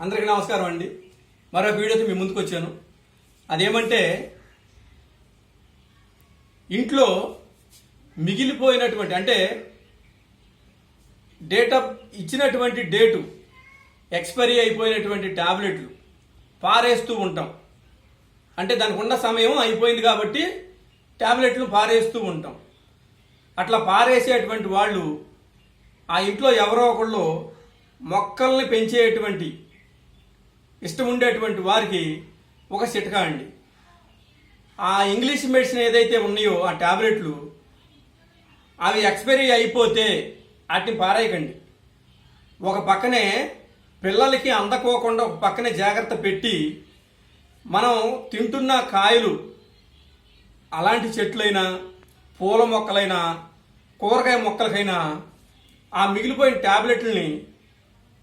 అందరికీ నమస్కారం అండి. మరో వీడియోతో మీ ముందుకు వచ్చాను. అదేమంటే ఇంట్లో మిగిలిపోయినటువంటి అంటే డేట్ ఆఫ్ ఇచ్చినటువంటి డేటు ఎక్స్పైరీ అయిపోయినటువంటి ట్యాబ్లెట్లు పారేస్తూ ఉంటాం. అంటే దానికి ఉన్న సమయం అయిపోయింది కాబట్టి ట్యాబ్లెట్లు పారేస్తూ ఉంటాం. అట్లా పారేసేటువంటి వాళ్ళు ఆ ఇంట్లో ఎవరో ఒకళ్ళు మొక్కల్ని పెంచేటువంటి ఇష్టం ఉండేటువంటి వారికి ఒక చిట్కా అండి. ఆ ఇంగ్లీష్ మెడిసిన్ ఏదైతే ఉన్నాయో ఆ ట్యాబ్లెట్లు అవి ఎక్స్పైరీ అయిపోతే వాటిని పారేయకండి. ఒక పక్కనే పిల్లలకి అందకోకుండా ఒక పక్కనే జాగ్రత్త పెట్టి మనం తింటున్న కాయలు అలాంటి చెట్లైనా పూల మొక్కలైనా కూరగాయ మొక్కలకైనా ఆ మిగిలిపోయిన ట్యాబ్లెట్లని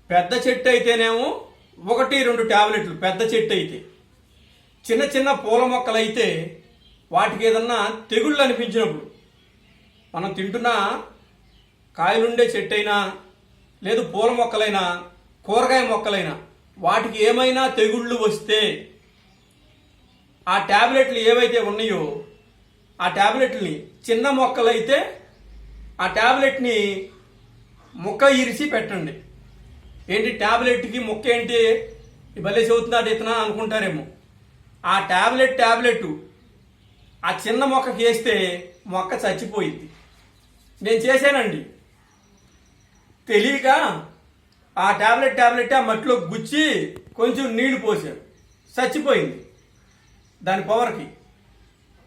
పెద్ద చెట్టు అయితేనేమో ఒకటి రెండు ట్యాబ్లెట్లు పెద్ద చెట్టు అయితే చిన్న చిన్న పూల మొక్కలు అయితే వాటికి ఏదన్నా తెగుళ్ళు అనిపించినప్పుడు మనం తింటున్న కాయలుండే చెట్టు అయినా లేదు పూల మొక్కలైనా కూరగాయ మొక్కలైనా వాటికి ఏమైనా తెగుళ్ళు వస్తే ఆ ట్యాబ్లెట్లు ఏవైతే ఉన్నాయో ఆ ట్యాబ్లెట్ని చిన్న మొక్కలైతే ఆ ట్యాబ్లెట్ని ముక్క ఇరిసి పెట్టండి. ఏంటి ట్యాబ్లెట్కి మొక్క ఏంటి? భలే చెబుతున్నాడు ఇతనా అనుకుంటారేమో. ఆ ట్యాబ్లెట్ ట్యాబ్లెట్ ఆ చిన్న మొక్కకి వేస్తే మొక్క చచ్చిపోయింది. నేను చేశానండి. తెలియక ఆ ట్యాబ్లెట్ ట్యాబ్లెట్ ఆ మట్టిలో గుచ్చి కొంచెం నీళ్ళు పోసాను. చచ్చిపోయింది. దాని పవర్కి.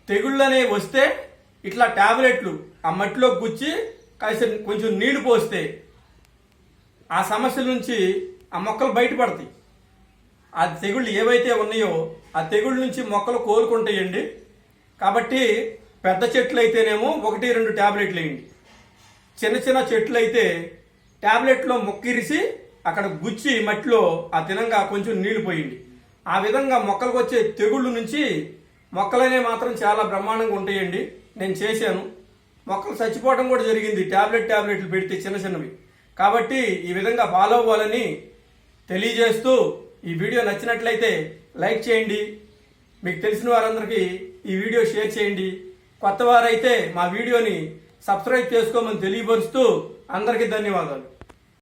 తెగుళ్ళు అనేవి వస్తే ఇట్లా ట్యాబ్లెట్లు ఆ మట్టిలో గుచ్చి కలిసి కొంచెం నీళ్ళు పోస్తే ఆ సమస్యల నుంచి ఆ మొక్కలు బయటపడతాయి. ఆ తెగుళ్ళు ఏవైతే ఉన్నాయో ఆ తెగుళ్ళ నుంచి మొక్కలు కోలుకుంటాయండి. కాబట్టి పెద్ద చెట్లు అయితేనేమో ఒకటి రెండు ట్యాబ్లెట్లు వేయండి. చిన్న చిన్న చెట్లు అయితే ట్యాబ్లెట్లో మొక్కిరిసి అక్కడ గుచ్చి మట్టిలో ఆ తినంగా కొంచెం నీళ్ళు పోయింది ఆ విధంగా మొక్కలకు వచ్చే తెగుళ్ళు నుంచి మొక్కలనే మాత్రం చాలా బ్రహ్మాండంగా ఉంటాయండి. నేను చేశాను. మొక్కలు చచ్చిపోవడం కూడా జరిగింది. ట్యాబ్లెట్ ట్యాబ్లెట్లు పెడితే చిన్న చిన్నవి. కాబట్టి ఈ విధంగా ఫాలో అవ్వాలని తెలియజేస్తూ ఈ వీడియో నచ్చినట్లయితే లైక్ చేయండి. మీకు తెలిసిన వారందరికీ ఈ వీడియో షేర్ చేయండి. కొత్త వారైతే మా వీడియోని సబ్స్క్రైబ్ చేసుకోమని తెలియపరుస్తూ అందరికీ ధన్యవాదాలు.